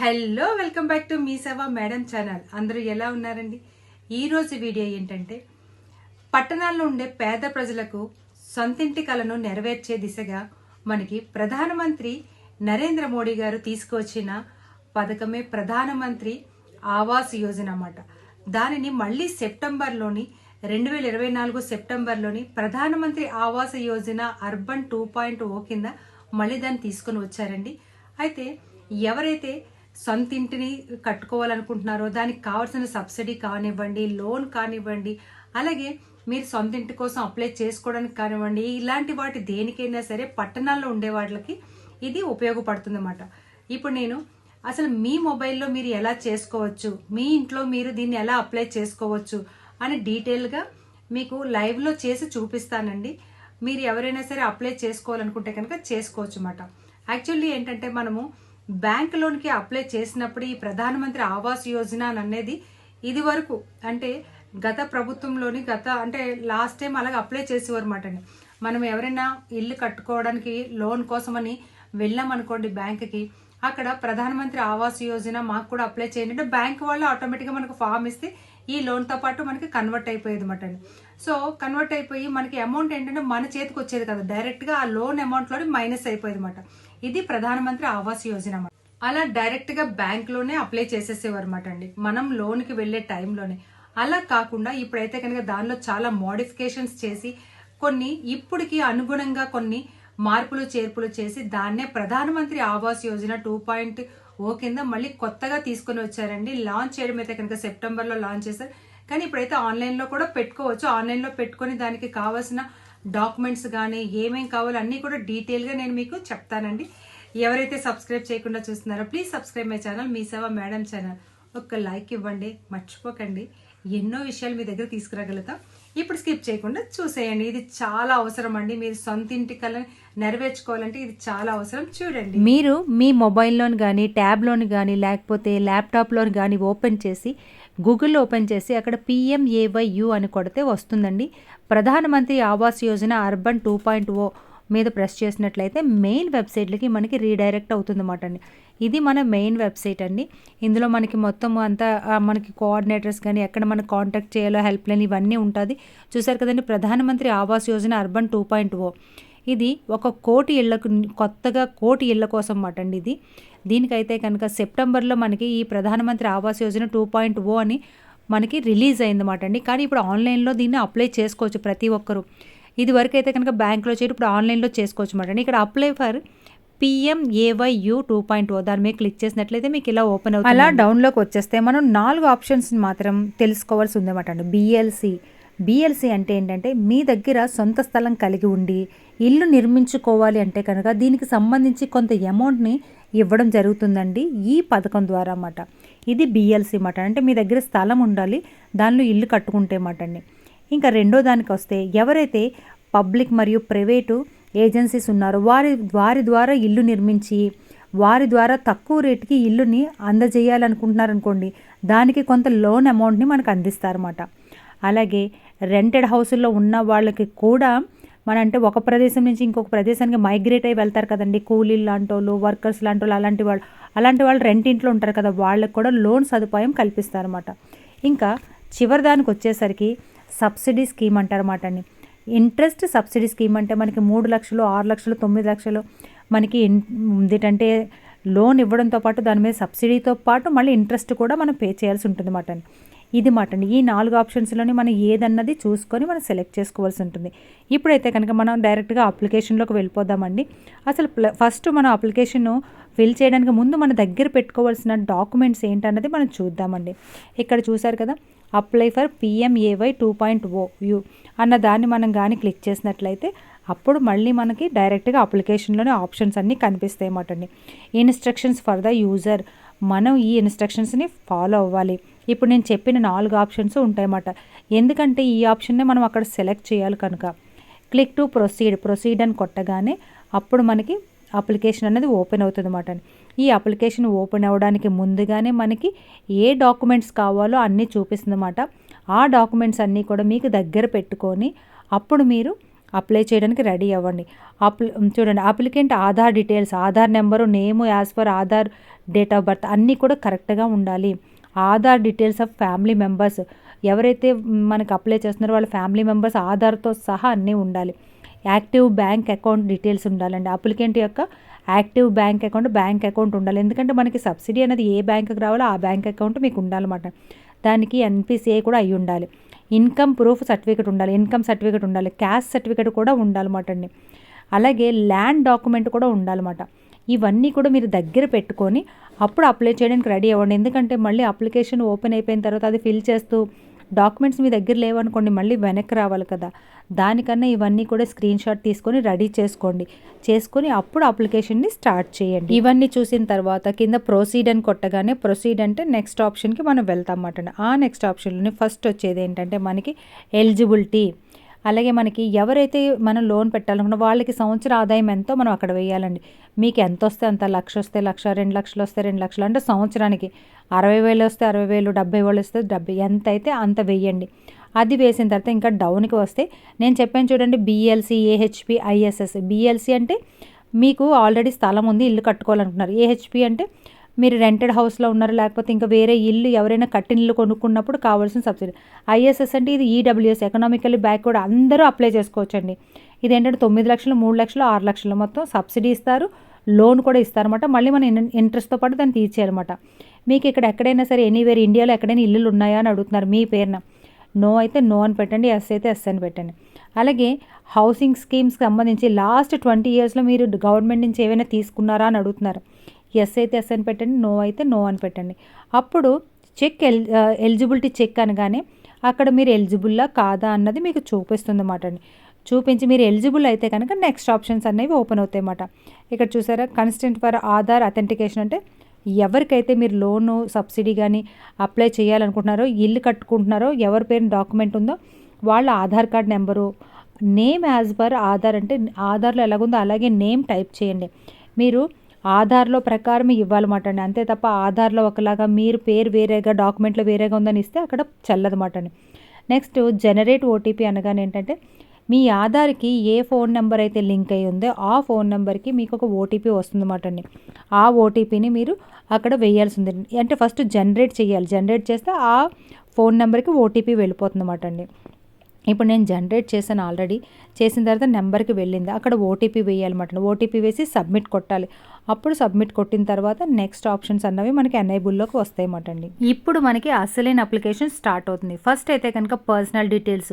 Hello welcome back to మీ సేవ madam channel. అందరూ ఎలా ఉన్నారండి? ఈరోజు వీడియో ఏంటంటే పట్టణాల్లో ఉండే పేద ప్రజలకు సొంతింటి కలను నెరవేర్చే దిశగా మనకి ప్రధానమంత్రి నరేంద్ర మోడీ గారు తీసుకువచ్చిన పథకమే ప్రధానమంత్రి ఆవాస్ యోజన అన్నమాట. దానిని మళ్ళీ సెప్టెంబర్లోని రెండు వేల ఇరవై నాలుగు సెప్టెంబర్లోని Pradhan Mantri Awas Yojana urban two point O కింద మళ్ళీ దాన్ని తీసుకొని వచ్చారండి. అయితే ఎవరైతే సొంత ఇంటిని కట్టుకోవాలనుకుంటున్నారో దానికి కావాల్సిన సబ్సిడీ కానివ్వండి లోన్ కానివ్వండి అలాగే మీరు సొంత ఇంటి కోసం అప్లై చేసుకోవడానికి కానివ్వండి ఇలాంటి వాటి దేనికైనా సరే పట్టణాల్లో ఉండే వాళ్ళకి ఇది ఉపయోగపడుతుందన్నమాట. ఇప్పుడు నేను అసలు మీ మొబైల్లో మీరు ఎలా చేసుకోవచ్చు మీ ఇంట్లో మీరు దీన్ని ఎలా అప్లై చేసుకోవచ్చు అని డీటెయిల్గా మీకు లైవ్లో చేసి చూపిస్తానండి. మీరు ఎవరైనా సరే అప్లై చేసుకోవాలనుకుంటే కనుక చేసుకోవచ్చు అన్నమాట యాక్చువల్లీ ఏంటంటే మనము బ్యాంక్ లోన్కి అప్లై చేసినప్పుడు ఈ ప్రధానమంత్రి ఆవాస్ యోజన అని అనేది ఇది వరకు అంటే గత ప్రభుత్వంలోని గత అంటే లాస్ట్ టైం అలాగే అప్లై చేసేవారు అనమాట అండి. మనం ఎవరైనా ఇల్లు కట్టుకోవడానికి లోన్ కోసమని వెళ్ళామనుకోండి బ్యాంక్కి అక్కడ ప్రధానమంత్రి ఆవాస్ యోజన మాకు కూడా అప్లై చేయండి. అంటే బ్యాంక్ వాళ్ళు ఆటోమేటిక్గా మనకు ఫామ్ ఇస్తే ఈ లోన్తో పాటు మనకి కన్వర్ట్ అయిపోయేది అనమాట అండి. సో కన్వర్ట్ అయిపోయి మనకి అమౌంట్ ఏంటంటే మన చేతికి వచ్చేది కదా. డైరెక్ట్గా ఆ లోన్ అమౌంట్లోనే మైనస్ అయిపోయేది అనమాట ఇది ప్రధానమంత్రి ఆవాస్ యోజన అన్నమాట. అలా డైరెక్ట్గా బ్యాంక్లోనే అప్లై చేసేసేవారు అనమాట అండి. మనం లోన్కి వెళ్ళే టైంలోనే అలా కాకుండా ఇప్పుడైతే కనుక దానిలో చాలా మోడిఫికేషన్స్ చేసి కొన్ని ఇప్పటికి అనుగుణంగా కొన్ని మార్పులు చేర్పులు చేసి దాన్నే Pradhan Mantri Awas Yojana two point O కింద మళ్ళీ కొత్తగా తీసుకొని వచ్చారండి. లాంచ్ చేయడం అయితే కనుక సెప్టెంబర్లో లాంచ్ చేశారు. కానీ ఇప్పుడైతే ఆన్లైన్లో కూడా పెట్టుకోవచ్చు. ఆన్లైన్లో పెట్టుకొని దానికి కావాల్సిన డాక్యుమెంట్స్ కానీ ఏమేం కావాలో అన్నీ కూడా డీటెయిల్గా నేను మీకు చెప్తానండి. ఎవరైతే సబ్స్క్రైబ్ చేయకుండా చూస్తున్నారో ప్లీజ్ సబ్స్క్రైబ్ మై ఛానల్ మీ సేవ మేడం ఛానల్. ఒక లైక్ ఇవ్వండి మర్చిపోకండి. ఎన్నో విషయాలు మీ దగ్గర తీసుకురాగలుగుతాం. ఇప్పుడు స్కిప్ చేయకుండా చూసేయండి. ఇది చాలా అవసరం అండి. మీరు సొంత ఇంటి కళ నెరవేర్చుకోవాలంటే ఇది చాలా అవసరం. చూడండి. మీరు మీ మొబైల్లోని కానీ ట్యాబ్లోని కానీ లేకపోతే ల్యాప్టాప్లోని కానీ ఓపెన్ చేసి గూగుల్లో ఓపెన్ చేసి అక్కడ పిఎంఏవైయు అని కొడితే వస్తుందండి. Pradhan Mantri Awas Yojana urban two point O మీద ప్రెస్ చేసినట్లయితే మెయిన్ వెబ్సైట్లకి మనకి రీడైరెక్ట్ అవుతుందన్నమాట అండి. ఇది మన మెయిన్ వెబ్సైట్ అండి. ఇందులో మనకి మొత్తం అంతా మనకి కోఆర్డినేటర్స్ కానీ ఎక్కడ మనం కాంటాక్ట్ చేయాలో హెల్ప్ లైన్ ఇవన్నీ ఉంటుంది. చూసారు కదండి Pradhan Mantri Awas Yojana urban two point O. ఇది ఒక కోటి ఇళ్ళకు కొత్తగా కోటి ఇళ్ళ కోసం మాట అండి ఇది. దీనికైతే కనుక సెప్టెంబర్లో మనకి ఈ Pradhan Mantri Awas Yojana two point O అని మనకి రిలీజ్ అయిందన్నమాట అండి. కానీ ఇప్పుడు ఆన్లైన్లో దీన్ని అప్లై చేసుకోవచ్చు ప్రతి ఒక్కరు. ఇది వరకు అయితే కనుక బ్యాంక్లో చేయరు ఇప్పుడు ఆన్లైన్లో చేసుకోవచ్చు అన్నమాట అండి ఇక్కడ apply for PMAYU two point O దాని మీద క్లిక్ చేసినట్లయితే మీకు ఇలా ఓపెన్ అవుతుంది అలా డౌన్లోకి వచ్చేస్తే మనం నాలుగు ఆప్షన్స్ మాత్రం తెలుసుకోవాల్సి ఉందన్నమాట అండి. బిఎల్సి బిఎల్సి అంటే ఏంటంటే మీ దగ్గర సొంత స్థలం కలిగి ఉండి ఇల్లు నిర్మించుకోవాలి అంటే కనుక దీనికి సంబంధించి కొంత అమౌంట్ని ఇవ్వడం జరుగుతుందండి ఈ పథకం ద్వారా అన్నమాట ఇది బిఎల్సి అన్నమాట అంటే మీ దగ్గర స్థలం ఉండాలి దానిలో ఇల్లు కట్టుకుంటే అన్నమాట అండి. ఇంకా రెండో దానికి వస్తే ఎవరైతే పబ్లిక్ మరియు ప్రైవేటు ఏజెన్సీస్ ఉన్నారో వారి వారి ద్వారా ఇల్లు నిర్మించి వారి ద్వారా తక్కువ రేటుకి ఇల్లుని అందజేయాలనుకుంటున్నారనుకోండి దానికి కొంత లోన్ అమౌంట్ని మనకు అందిస్తారన్నమాట. అలాగే రెంటెడ్ హౌసుల్లో ఉన్న వాళ్ళకి కూడా మన అంటే ఒక ప్రదేశం నుంచి ఇంకొక ప్రదేశానికి మైగ్రేట్ అయ్యి వెళ్తారు కదండి. కూలీలు లాంటి వాళ్ళు వర్కర్స్ లాంటి వాళ్ళు అలాంటి వాళ్ళు అలాంటి వాళ్ళు రెంట్ ఇంట్లో ఉంటారు కదా వాళ్ళకి కూడా లోన్ సదుపాయం కల్పిస్తారన్నమాట. ఇంకా చివరి దానికి వచ్చేసరికి సబ్సిడీ స్కీమ్ అంటారన్నమాట అండి. ఇంట్రెస్ట్ సబ్సిడీ స్కీమ్ అంటే మనకి మూడు లక్షలు ఆరు లక్షలు తొమ్మిది లక్షలు మనకి ఏంటంటే లోన్ ఇవ్వడంతో పాటు దాని మీద సబ్సిడీతో పాటు మళ్ళీ ఇంట్రెస్ట్ కూడా మనం పే చేయాల్సి ఉంటుంది మాట అండి. ఇది మాట అండి. ఈ నాలుగు ఆప్షన్స్లోని మనం ఏదన్నది చూసుకొని మనం సెలెక్ట్ చేసుకోవాల్సి ఉంటుంది. ఇప్పుడైతే కనుక మనం డైరెక్ట్గా అప్లికేషన్లోకి వెళ్ళిపోదామండి. అసలు ప్ల- ఫస్ట్ మనం అప్లికేషన్ ఫిల్ చేయడానికి ముందు మన దగ్గర పెట్టుకోవాల్సిన డాక్యుమెంట్స్ ఏంటన్నది మనం చూద్దామండి. ఇక్కడ చూసారు కదా apply for PMAY two point O U అన్న దాన్ని మనం కానీ క్లిక్ చేసినట్లయితే అప్పుడు మళ్ళీ మనకి డైరెక్ట్గా అప్లికేషన్లోనే ఆప్షన్స్ అన్నీ కనిపిస్తాయి అన్నమాట ఇన్స్ట్రక్షన్స్ ఫర్ ద యూజర్ మనం ఈ ఇన్స్ట్రక్షన్స్ని ఫాలో అవ్వాలి. ఇప్పుడు నేను చెప్పిన నాలుగు ఆప్షన్స్ ఉంటాయన్నమాట ఎందుకంటే ఈ ఆప్షన్నే మనం అక్కడ సెలెక్ట్ చేయాలి కనుక. క్లిక్ టు ప్రొసీడ్ ప్రొసీడ్ అని కొట్టగానే అప్పుడు మనకి అప్లికేషన్ అనేది ఓపెన్ అవుతుంది అన్నమాట ఈ అప్లికేషన్ ఓపెన్ అవ్వడానికి ముందుగానే మనకి ఏ డాక్యుమెంట్స్ కావాలో అన్నీ చూపిస్తుంది అన్నమాట ఆ డాక్యుమెంట్స్ అన్నీ కూడా మీకు దగ్గర పెట్టుకొని అప్పుడు మీరు అప్లై చేయడానికి రెడీ అవ్వండి. అప్లి చూడండి applicant Aadhaar details Aadhaar number name as per Aadhaar date of birth అన్నీ కూడా కరెక్ట్గా ఉండాలి. Aadhaar details of family members ఎవరైతే మనకి అప్లై చేస్తున్నారో వాళ్ళ ఫ్యామిలీ మెంబర్స్ ఆధార్తో సహా అన్నీ ఉండాలి. యాక్టివ్ బ్యాంక్ అకౌంట్ డీటెయిల్స్ ఉండాలండి. అప్లికెంట్ యొక్క active bank account bank account ఉండాలి. ఎందుకంటే మనకి సబ్సిడీ అనేది ఏ బ్యాంకుకి రావాలో ఆ బ్యాంక్ అకౌంట్ మీకు ఉండాలన్నమాట. దానికి ఎన్పిసిఐ కూడా అయి ఉండాలి. ఇన్కమ్ ప్రూఫ్ సర్టిఫికేట్ ఉండాలి. ఇన్కమ్ సర్టిఫికేట్ ఉండాలి. క్యాష్ సర్టిఫికేట్ కూడా ఉండాలన్నమాట అండి అలాగే ల్యాండ్ డాక్యుమెంట్ కూడా ఉండాలన్నమాట. ఇవన్నీ కూడా మీరు దగ్గర పెట్టుకొని అప్పుడు అప్లై చేయడానికి రెడీ అవ్వండి. ఎందుకంటే మళ్ళీ అప్లికేషన్ ఓపెన్ అయిపోయిన తర్వాత అది ఫిల్ చేస్తూ డాక్యుమెంట్స్ మీ దగ్గర లేవనుకోండి మళ్ళీ వెనక్కి రావాలి కదా. దానికన్నా ఇవన్నీ కూడా స్క్రీన్ షాట్ తీసుకొని రెడీ చేసుకోండి. చేసుకొని అప్పుడు అప్లికేషన్ని స్టార్ట్ చేయండి. ఇవన్నీ చూసిన తర్వాత కింద ప్రొసీడ్ అని కొట్టగానే ప్రొసీడ్ అంటే నెక్స్ట్ ఆప్షన్కి మనం వెళ్తాం అన్నమాట. ఆ నెక్స్ట్ ఆప్షన్లోనే ఫస్ట్ వచ్చేది ఏంటంటే మనకి ఎలిజిబిలిటీ. అలాగే మనకి ఎవరైతే మనం లోన్ పెట్టాలనుకున్న వాళ్ళకి సంవత్సర ఆదాయం ఎంతో మనం అక్కడ వేయాలండి. మీకు ఎంత వస్తే అంత లక్ష వస్తే లక్ష రెండు లక్షలు వస్తే రెండు లక్షలు అంటే సంవత్సరానికి అరవై వేలు వస్తే అరవై వేలు డెబ్బై వేలు వస్తే డెబ్బై ఎంత అయితే అంత వేయండి. అది వేసిన తర్వాత ఇంకా డౌన్కి వస్తే నేను చెప్పాను చూడండి బీఎల్సీ ఏహెచ్పి ఐఎస్ఎస్ బిఎల్సి అంటే మీకు ఆల్రెడీ స్థలం ఉంది ఇల్లు కట్టుకోవాలనుకుంటున్నారు. ఏహెచ్పి అంటే మీరు రెంటెడ్ హౌస్లో ఉన్నారు లేకపోతే ఇంకా వేరే ఇల్లు ఎవరైనా కట్టిన ఇల్లు కొనుక్కున్నప్పుడు కావాల్సిన సబ్సిడీ ఐఎస్ఎస్ అంటే ఇది ఈడబ్ల్యూఎస్ ఎకనామికల్లీ బ్యాక్వర్డ్ అందరూ అప్లై చేసుకోవచ్చండి. ఇది ఏంటంటే తొమ్మిది లక్షలు మూడు లక్షలు ఆరు లక్షలు మొత్తం సబ్సిడీ ఇస్తారు. లోన్ కూడా ఇస్తారన్నమాట. మళ్ళీ మన ఇంట్రెస్ట్తో పాటు దాన్ని తీర్చేయాలన్నమాట. మీకు ఇక్కడ ఎక్కడైనా సరే ఎనీవేర్ ఇండియాలో ఎక్కడైనా ఇల్లులు ఉన్నాయా అని అడుగుతున్నారు మీ పేరున. నో అయితే నో అని పెట్టండి ఎస్ అయితే ఎస్ అని పెట్టండి. అలాగే హౌసింగ్ స్కీమ్స్కి సంబంధించి లాస్ట్ ట్వంటీ ఇయర్స్లో మీరు గవర్నమెంట్ నుంచి ఏమైనా తీసుకున్నారా అని అడుగుతున్నారు. ఎస్ అయితే ఎస్ అని పెట్టండి నో అయితే నో అని పెట్టండి. అప్పుడు చెక్ ఎల్ ఎలిజిబిలిటీ చెక్ అనగానే అక్కడ మీరు ఎలిజిబుల్లా కాదా అన్నది మీకు చూపిస్తుంది అన్నమాట అండి. చూపించి మీరు ఎలిజిబుల్ అయితే కనుక నెక్స్ట్ ఆప్షన్స్ అనేవి ఓపెన్ అవుతాయి అన్నమాట. ఇక్కడ చూసారా కన్స్టెంట్ ఫర్ ఆధార్ అథెంటికేషన్ అంటే ఎవరికైతే మీరు లోను సబ్సిడీ కానీ అప్లై చేయాలనుకుంటున్నారో ఇల్లు కట్టుకుంటున్నారో ఎవరి పేరు డాక్యుమెంట్ ఉందో వాళ్ళ Aadhaar card number name as per Aadhaar అంటే ఆధార్లో ఎలాగుందో అలాగే నేమ్ టైప్ చేయండి. మీరు ఆధార్లో ప్రకారం ఇవ్వాలన్నమాట అండి అంతే తప్ప ఆధార్లో ఒకలాగా మీరు పేరు వేరేగా డాక్యుమెంట్లో వేరేగా ఉందని ఇస్తే అక్కడ చల్లదన్నమాట అండి నెక్స్ట్ జనరేట్ ఓటీపీ అనగానే ఏంటంటే మీ ఆధార్కి ఏ ఫోన్ నెంబర్ అయితే లింక్ అయి ఉందో ఆ ఫోన్ నెంబర్కి మీకు ఒక ఓటీపీ వస్తుందన్నమాట అండి ఆ ఓటీపీని మీరు అక్కడ వేయాల్సి ఉంది అంటే ఫస్ట్ జనరేట్ చేయాలి. జనరేట్ చేస్తే ఆ ఫోన్ నెంబర్కి ఓటీపీ వెళ్ళిపోతుందన్నమాట అండి ఇప్పుడు నేను జనరేట్ చేశాను ఆల్రెడీ. చేసిన తర్వాత నెంబర్కి వెళ్ళింది. అక్కడ ఓటీపీ వేయాలన్నమాట ఓటీపీ వేసి సబ్మిట్ కొట్టాలి. అప్పుడు సబ్మిట్ కొట్టిన తర్వాత నెక్స్ట్ ఆప్షన్స్ అన్నవి మనకి ఎనేబుల్లోకి వస్తాయన్నమాట అండి. ఇప్పుడు మనకి అసలైన అప్లికేషన్ స్టార్ట్ అవుతుంది. ఫస్ట్ అయితే కనుక personal details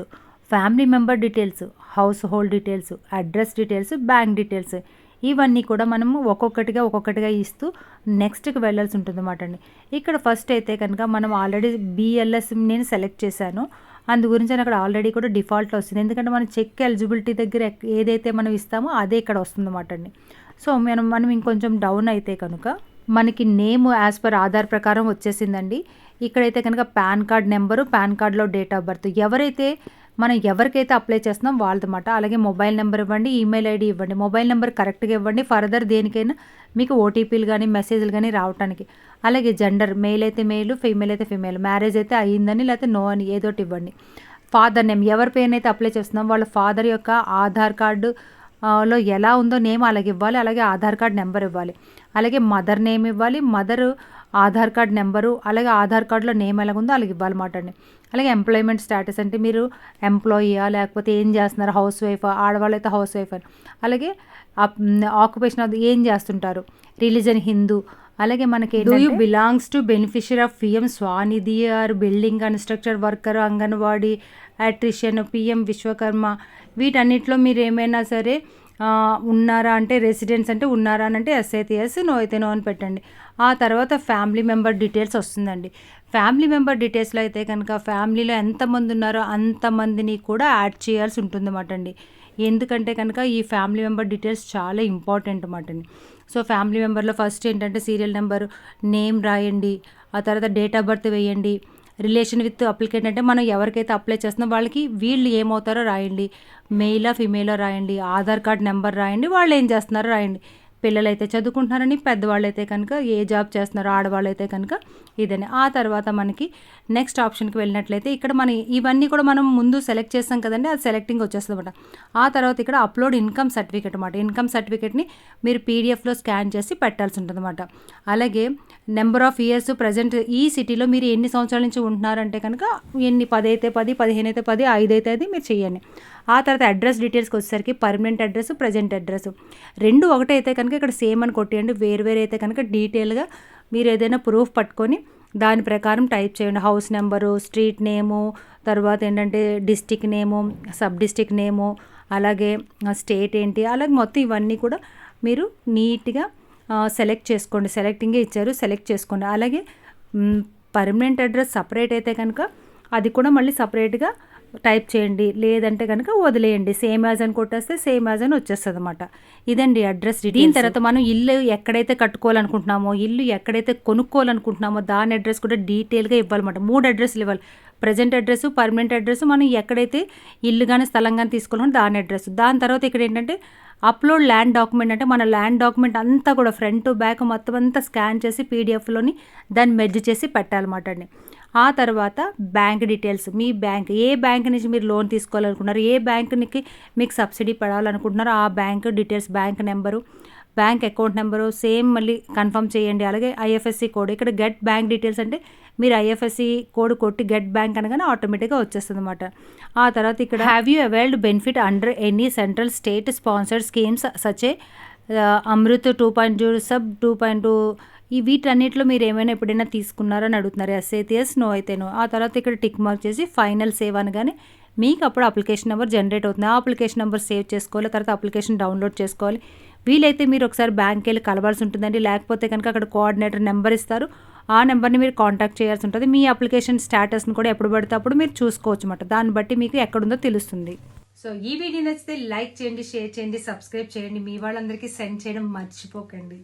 family member details house hold details address details bank details ఇవన్నీ కూడా మనము ఒక్కొక్కటిగా ఒక్కొక్కటిగా ఇస్తూ నెక్స్ట్కి వెళ్ళాల్సి ఉంటుంది అన్నమాట అండి. ఇక్కడ ఫస్ట్ అయితే కనుక మనం ఆల్రెడీ బిఎల్ఎస్ నేను సెలెక్ట్ చేశాను. అందు గురించి అక్కడ ఆల్రెడీ కూడా డిఫాల్ట్లో వస్తుంది. ఎందుకంటే మనం చెక్ ఎలిజిబిలిటీ దగ్గర ఏదైతే మనం ఇస్తామో అదే ఇక్కడ వస్తుంది అన్నమాట అండి. సో మనం మనం ఇంకొంచెం డౌన్ అయితే కనుక మనకి నేమ్ యాజ్ పర్ ఆధార్ ప్రకారం వచ్చేసిందండి. ఇక్కడైతే కనుక పాన్ కార్డ్ నెంబరు పాన్ కార్డ్లో డేట్ ఆఫ్ బర్త్ ఎవరైతే మనం ఎవరికైతే అప్లై చేస్తున్నాం వాళ్ళదన్నమాట అలాగే మొబైల్ నెంబర్ ఇవ్వండి ఈమెయిల్ ఐడి ఇవ్వండి. మొబైల్ నెంబర్ కరెక్ట్గా ఇవ్వండి. ఫర్దర్ దేనికైనా మీకు ఓటీపీలు కానీ మెసేజ్లు కానీ రావడానికి అలాగే జెండర్ మెయిల్ అయితే మెయిల్ ఫీమేల్ అయితే ఫీమేల్ మ్యారేజ్ అయితే అయ్యిందని లేకపోతే నో అని ఏదోటి ఇవ్వండి. ఫాదర్ నేమ్ ఎవరి పేరునైతే అప్లై చేస్తున్నాం వాళ్ళ ఫాదర్ యొక్క ఆధార్ కార్డు లో ఎలా ఉందో నేమ్ అలాగే ఇవ్వాలి అలాగే ఆధార్ కార్డ్ నెంబర్ ఇవ్వాలి. అలాగే మదర్ నేమ్ ఇవ్వాలి మదర్ ఆధార్ కార్డ్ నెంబరు అలాగే ఆధార్ కార్డులో నేమ్ ఎలా ఉందో అలాగే ఇవ్వాలన్నమాట అండి. అలాగే ఎంప్లాయ్మెంట్ స్టేటస్ అంటే మీరు ఎంప్లాయీయా లేకపోతే ఏం చేస్తున్నారు హౌస్ వైఫ్ ఆడవాళ్ళు అయితే హౌస్ వైఫ్ అని. అలాగే ఆక్యుపేషన్ అది ఏం చేస్తుంటారు? రిలీజన్ హిందూ అలాగే మనకి do you belongs to beneficiary of PM Svanidhi or building construction worker anganwadi artisan PM Vishwakarma వీటన్నిటిలో మీరు ఏమైనా సరే ఉన్నారా అంటే రెసిడెంట్స్ అంటే ఉన్నారా అని అంటే ఎస్ అయితే ఎస్ నో అయితే నో అని పెట్టండి. ఆ తర్వాత ఫ్యామిలీ మెంబర్ డీటెయిల్స్ వస్తుందండి. ఫ్యామిలీ మెంబర్ డీటెయిల్స్లో అయితే కనుక ఫ్యామిలీలో ఎంతమంది ఉన్నారో అంతమందిని కూడా యాడ్ చేయాల్సి ఉంటుందన్నమాట అండి. ఎందుకంటే కనుక ఈ ఫ్యామిలీ మెంబర్ డీటెయిల్స్ చాలా ఇంపార్టెంట్ అన్నమాట అండి. సో ఫ్యామిలీ మెంబర్లో ఫస్ట్ ఏంటంటే సీరియల్ నెంబర్ నేమ్ రాయండి ఆ తర్వాత డేట్ ఆఫ్ బర్త్ వేయండి రిలేషన్ విత్ అప్లికెంట్ అంటే మనం ఎవరికైతే అప్లై చేస్తున్నాం వాళ్ళకి వీళ్ళు ఏమవుతారో రాయండి మెయిలా ఫిమేలా రాయండి ఆధార్ కార్డ్ నెంబర్ రాయండి వాళ్ళు ఏం చేస్తున్నారో రాయండి. పిల్లలైతే చదువుకుంటున్నారని పెద్దవాళ్ళు అయితే కనుక ఏ జాబ్ చేస్తున్నారో ఆడవాళ్ళు అయితే కనుక ఇదని. ఆ తర్వాత మనకి నెక్స్ట్ ఆప్షన్కి వెళ్ళినట్లయితే ఇక్కడ మన ఇవన్నీ కూడా మనం ముందు సెలెక్ట్ చేస్తాం కదండి అది సెలెక్టింగ్ వచ్చేస్తుంది అనమాట ఆ తర్వాత ఇక్కడ అప్లోడ్ ఇన్కమ్ సర్టిఫికేట్ అనమాట ఇన్కమ్ సర్టిఫికేట్ని మీరు పీడిఎఫ్లో స్కాన్ చేసి పెట్టాల్సి ఉంటుంది అనమాట అలాగే నెంబర్ ఆఫ్ ఇయర్స్ ప్రజెంట్ ఈ సిటీలో మీరు ఎన్ని సంవత్సరాల నుంచి ఉంటున్నారంటే కనుక ఎన్ని పది అయితే పది పదిహేను అయితే పది ఐదు అయితే అది మీరు చేయండి ఆ తర్వాత అడ్రస్ డీటెయిల్స్కి వచ్చేసరికి పర్మనెంట్ అడ్రస్ ప్రజెంట్ అడ్రస్. రెండు ఒకటే అయితే కనుక ఇక్కడ సేమ్ అని కొట్టేయండి. వేరు వేరు అయితే కనుక డీటెయిల్గా మీరు ఏదైనా ప్రూఫ్ పట్టుకొని దాని ప్రకారం టైప్ చేయండి. హౌస్ నెంబరు స్ట్రీట్ నేము తర్వాత ఏంటంటే district name sub district name అలాగే స్టేట్ ఏంటి అలాగే మొత్తం ఇవన్నీ కూడా మీరు నీట్గా సెలెక్ట్ చేసుకోండి. సెలెక్టింగే ఇచ్చారు సెలెక్ట్ చేసుకోండి. అలాగే పర్మనెంట్ అడ్రస్ సపరేట్ అయితే కనుక అది కూడా మళ్ళీ సపరేట్గా టైప్ చేయండి. లేదంటే కనుక వదిలేయండి. సేమ్ యాజ్ అని కొట్టేస్తే సేమ్ యాజ్ అని వచ్చేస్తుంది అనమాట ఇదండి అడ్రస్ దీని తర్వాత మనం ఇల్లు ఎక్కడైతే కట్టుకోవాలనుకుంటున్నామో ఇల్లు ఎక్కడైతే కొనుక్కోవాలనుకుంటున్నామో దాని అడ్రస్ కూడా డీటెయిల్గా ఇవ్వాలన్నమాట. మూడు అడ్రస్లు ఇవ్వాలి. ప్రజెంట్ అడ్రస్ పర్మనెంట్ అడ్రస్ మనం ఎక్కడైతే ఇల్లు కానీ స్థలం కానీ తీసుకోవాలో దాని అడ్రస్. దాని తర్వాత ఇక్కడ ఏంటంటే అప్లోడ్ ల్యాండ్ డాక్యుమెంట్ అంటే మన ల్యాండ్ డాక్యుమెంట్ అంతా కూడా ఫ్రంట్ బ్యాక్ మొత్తం అంతా స్కాన్ చేసి పీడిఎఫ్లోని దాన్ని మెర్జ్ చేసి పెట్టాలన్నమాట అండి. ఆ తర్వాత బ్యాంక్ డీటెయిల్స్. మీ బ్యాంక్ ఏ బ్యాంక్ నుంచి మీరు లోన్ తీసుకోవాలనుకుంటున్నారు ఏ బ్యాంకునికి మీకు సబ్సిడీ పడాలనుకుంటున్నారో ఆ bank details bank number bank account number same మళ్ళీ కన్ఫర్మ్ చేయండి. అలాగే ఐఎఫ్ఎస్సి కోడ్. ఇక్కడ గెట్ బ్యాంక్ డీటెయిల్స్ అంటే మీరు ఐఎఫ్ఎస్సి కోడ్ కొట్టి గెట్ బ్యాంక్ అనగానే ఆటోమేటిక్గా వచ్చేస్తుంది అనమాట ఆ తర్వాత ఇక్కడ have you availed benefit under any central state sponsored schemes such as Amrut two point zero sub two point two ఈ వీటన్నిటిలో మీరు ఏమైనా ఎప్పుడైనా తీసుకున్నారని అడుగుతున్నారు. ఎస్ అయితే ఎస్ నో అయితే నో ఆ తర్వాత ఇక్కడ టిక్ మార్క్ చేసి ఫైనల్ సేవ్ అనగానే మీకు అప్పుడు అప్లికేషన్ నెంబర్ జనరేట్ అవుతుంది. ఆ అప్లికేషన్ నెంబర్ సేవ్ చేసుకోవాలి. తర్వాత అప్లికేషన్ డౌన్లోడ్ చేసుకోవాలి. వీలైతే మీరు ఒకసారి బ్యాంక్కి వెళ్ళి కలవాల్సి ఉంటుందండి. లేకపోతే కనుక అక్కడ కోఆర్డినేటర్ నెంబర్ ఇస్తారు. ఆ నెంబర్ని మీరు కాంటాక్ట్ చేయాల్సి ఉంటుంది. మీ అప్లికేషన్ స్టేటస్ని కూడా ఎప్పుడు పడితే అప్పుడు మీరు చూసుకోవచ్చు అన్నమాట. దాన్ని బట్టి మీకు ఎక్కడుందో తెలుస్తుంది. సో ఈ వీడియో నచ్చితే లైక్ చేయండి షేర్ చేయండి సబ్స్క్రైబ్ చేయండి. మీ వాళ్ళందరికీ సెండ్ చేయడం మర్చిపోకండి.